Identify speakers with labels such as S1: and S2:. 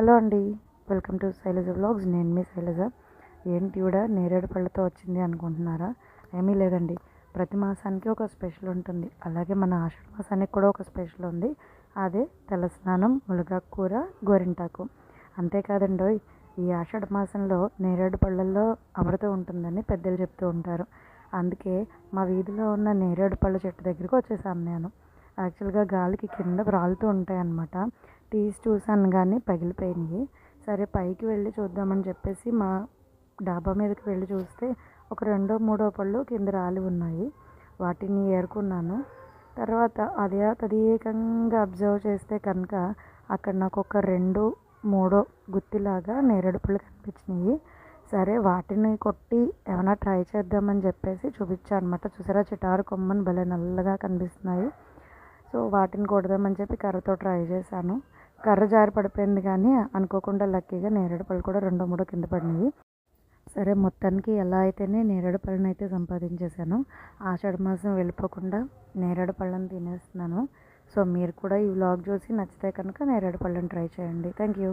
S1: Hello అండి welcome to Shailaja vlogs. నేను మీ శైలజ. ఏంటి కూడా నేరేడు పళ్ళతో వచ్చింది అనుకుంటున్నారా? ఏమీ లేదండి. ప్రతి మాసానికి ఒక స్పెషల్ ఉంటుంది. అలాగే మన ఆషాఢ మాసానికి కూడా ఒక స్పెషల్ ఉంది. అదే తలస్నానం మునగాకు కూర గోరింటాకు. అంతేకాదండి ఈ ఆషాఢ మాసంలో నేరేడు పళ్ళల్లో అమృతం ఉంటుందని పెద్దలు చెప్తూ ఉంటారు. అందుకే మా వీధిలో ఉన్న నేరేడు పళ్ళ చెట్టు దగ్గరికి వచ్చేసాను నేను. యాక్చువల్గా గాలికి కింద రాలుతూ ఉంటాయి అన్నమాట తీసి చూసాను కానీ పగిలిపోయినాయి. సరే పైకి వెళ్ళి చూద్దామని చెప్పేసి మా డాబా మీదకి వెళ్ళి చూస్తే ఒక రెండో మూడో పళ్ళు కింద రాలి ఉన్నాయి. వాటిని ఏరుకున్నాను. తర్వాత అదే తదీకంగా అబ్జర్వ్ చేస్తే కనుక అక్కడ నాకు ఒక రెండు మూడో గుత్తిలాగా నేరేడు పళ్ళు కనిపించినాయి. సరే వాటిని కొట్టి ఏమైనా ట్రై చేద్దామని చెప్పేసి చూపించాను అనమాట చూసారా చిటారు కొమ్మని భలే నల్లగా కనిపిస్తున్నాయి. సో వాటిని కొడదామని చెప్పి కర్రతో ట్రై చేశాను. కర్ర జారి పడిపోయింది కానీ అనుకోకుండా లక్కీగా నేరేడు పళ్ళు కూడా రెండో మూడో కింద పడినాయి. సరే మొత్తానికి ఎలా అయితేనే నేరేడు పళ్ళని అయితే సంపాదించేశాను. ఆషాఢ మాసం వెళ్ళిపోకుండా నేరేడు పళ్ళని తినేస్తున్నాను. సో మీరు కూడా ఈ వ్లాగ్ చూసి నచ్చితే కనుక నేరేడు పళ్ళని ట్రై చేయండి. Thank you.